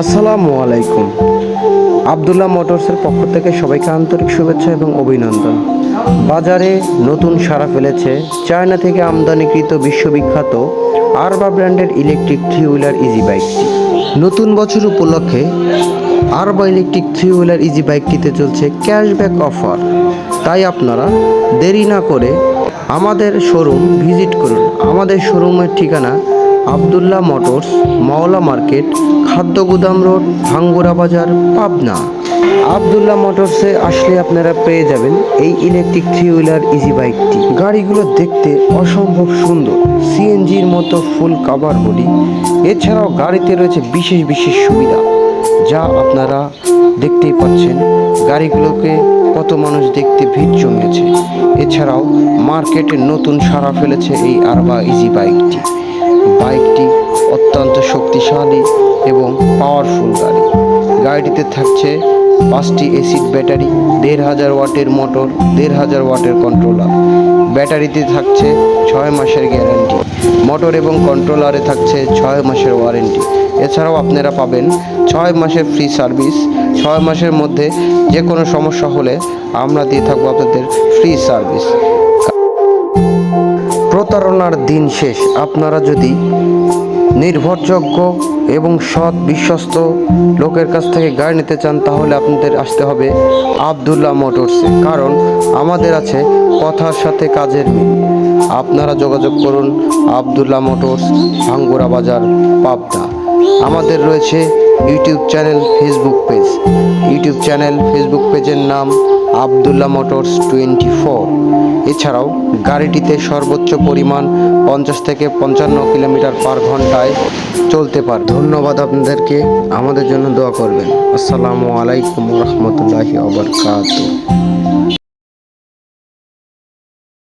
আসসালামু আলাইকুম। আবদুল্লাহ মোটরসের পক্ষ থেকে সবাইকে আন্তরিক শুভেচ্ছা এবং অভিনন্দন। বাজারে নতুন সাড়া ফেলেছে চায়না থেকে আমদানিকৃত বিশ্ববিখ্যাত আরবা ব্র্যান্ডের ইলেকট্রিক থ্রি হুইলার ইজি বাইকটি। নতুন বছর উপলক্ষে আরবা ইলেকট্রিক থ্রি হুইলার ইজি বাইকটিতে চলছে ক্যাশব্যাক অফার। তাই আপনারা দেরি না করে আমাদের শোরুম ভিজিট করুন। আমাদের শোরুমের ঠিকানা আবদুল্লাহ মোটরস, মাওলা মার্কেট, খাদ্য গুদাম রোড, ভাঙ্গুরা বাজার, পাবনা। আবদুল্লাহ মোটরসে আসলে আপনারা পেয়ে যাবেন এই ইলেকট্রিক থ্রি হুইলার ইজি বাইকটি গাড়িগুলো দেখতে অসম্ভব সুন্দর সিএনজির মতো ফুল কাভার বডি এছাড়াও গাড়িতে রয়েছে বিশেষ বিশেষ সুবিধা, যা আপনারা দেখতেই পাচ্ছেন। গাড়িগুলোকে কত মানুষ দেখতে ভিড় জমিয়েছে। এছাড়াও মার্কেটে নতুন সাড়া ফেলেছে এই আরবা ইজি বাইকটি বাইকটি অত্যন্ত শক্তিশালী এবং পাওয়ারফুল গাড়ি। গাড়িটিতে থাকছে পাঁচটি এসিড ব্যাটারি দেড় হাজার ওয়াটের মোটর দেড় হাজার ওয়াটের কন্ট্রোলার ব্যাটারিতে থাকছে ছয় মাসের গ্যারান্টি মোটর এবং কন্ট্রোলারে থাকছে ছয় মাসের ওয়ারেন্টি এছাড়াও আপনারা পাবেন ছয় মাসের ফ্রি সার্ভিস ছয় মাসের মধ্যে যে কোনো সমস্যা হলে আমরা দিয়ে থাকব আপনাদের ফ্রি সার্ভিস প্রতারণার দিন শেষ। আপনারা যদি নির্ভরযোগ্য এবং সৎ বিশ্বস্ত লোকের কাছ থেকে গাড়ি নিতে চান, তাহলে আপনাদের আসতে হবে আবদুল্লাহ মোটরসে। কারণ আমাদের আছে কথার সাথে কাজের মিল। আপনারা যোগাযোগ করুন আবদুল্লাহ মোটরস, ভাঙ্গুরা বাজার, পাবনা। আমাদের রয়েছে YouTube channel, Facebook page. YouTube channel, Facebook পেজের নাম আবদুল্লাহ মোটরস টোয়েন্টি ফোর। এছাড়াও গাড়িটিতে সর্বোচ্চ পরিমাণ পঞ্চাশ থেকে পঞ্চান্ন কিলোমিটার পার ঘন্টায় চলতে পারে। ধন্যবাদ আপনাদেরকে, আমাদের জন্য দোয়া করবেন। আসসালামু আলাইকুম রহমতুল্লাহি আবরকাত